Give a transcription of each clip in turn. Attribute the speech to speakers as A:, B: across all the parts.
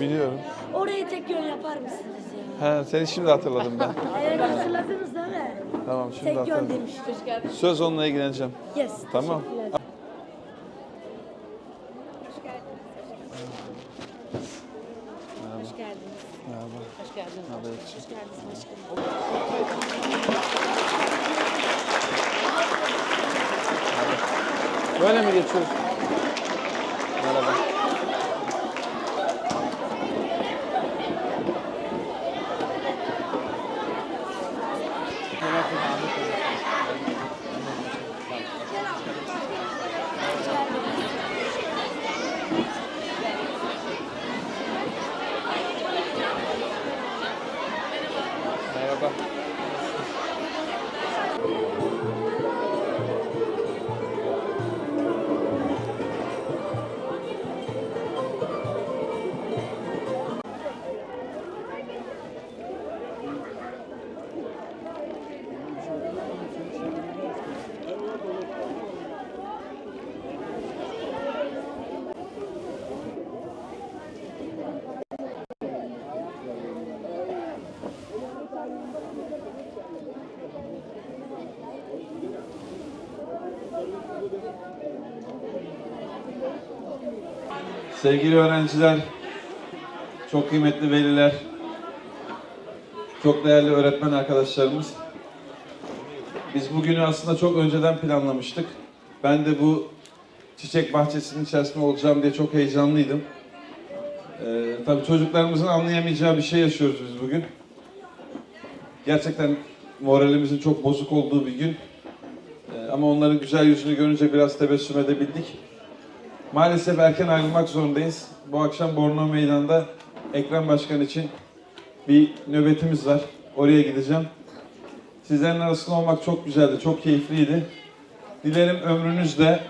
A: Biliyorum.
B: Orayı tek yön yapar mısınız ya?
A: He, seni şimdi hatırladım ben.
B: Evet hatırladınız değil mi?
A: Tamam şimdi
B: Tek yön
A: hatırladım.
B: demiştim.
A: Söz onunla ilgileneceğim.
B: Yes.
A: Tamam.
B: teşekkürler.
C: Hoş geldiniz.
A: Merhaba.
C: Hoş geldiniz. Hoş geldiniz başkanım.
A: Böyle mi geçiyoruz? Merhaba. Thank you. Sevgili öğrenciler, çok kıymetli veliler, çok değerli öğretmen arkadaşlarımız. Biz bugünü aslında çok önceden planlamıştık. Ben de bu çiçek bahçesinin içerisinde olacağım diye çok heyecanlıydım. Ee, tabii çocuklarımızın anlayamayacağı bir şey yaşıyoruz biz bugün. Gerçekten moralimizin çok bozuk olduğu bir gün. Ee, ama onların güzel yüzünü görünce biraz tebessüm edebildik. Maalesef erken ayrılmak zorundayız. Bu akşam Bornova Meydanı'nda Ekrem Başkan için bir nöbetimiz var. Oraya gideceğim. Sizlerin arasında olmak çok güzeldi, çok keyifliydi. Dilerim ömrünüz de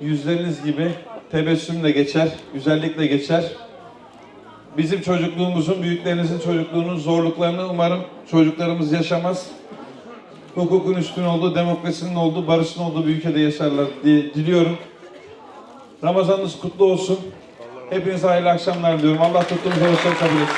A: yüzleriniz gibi tebessümle geçer, güzellikle geçer. Bizim çocukluğumuzun, büyüklerinizin çocukluğunun zorluklarını umarım çocuklarımız yaşamaz. Hukukun üstün olduğu, demokrasinin olduğu, barışın olduğu bir ülkede yaşarlar diye diliyorum. Ramazanınız kutlu olsun. Hepinize hayırlı akşamlar diliyorum. Allah tuttuğunuz olsun kabul etsin.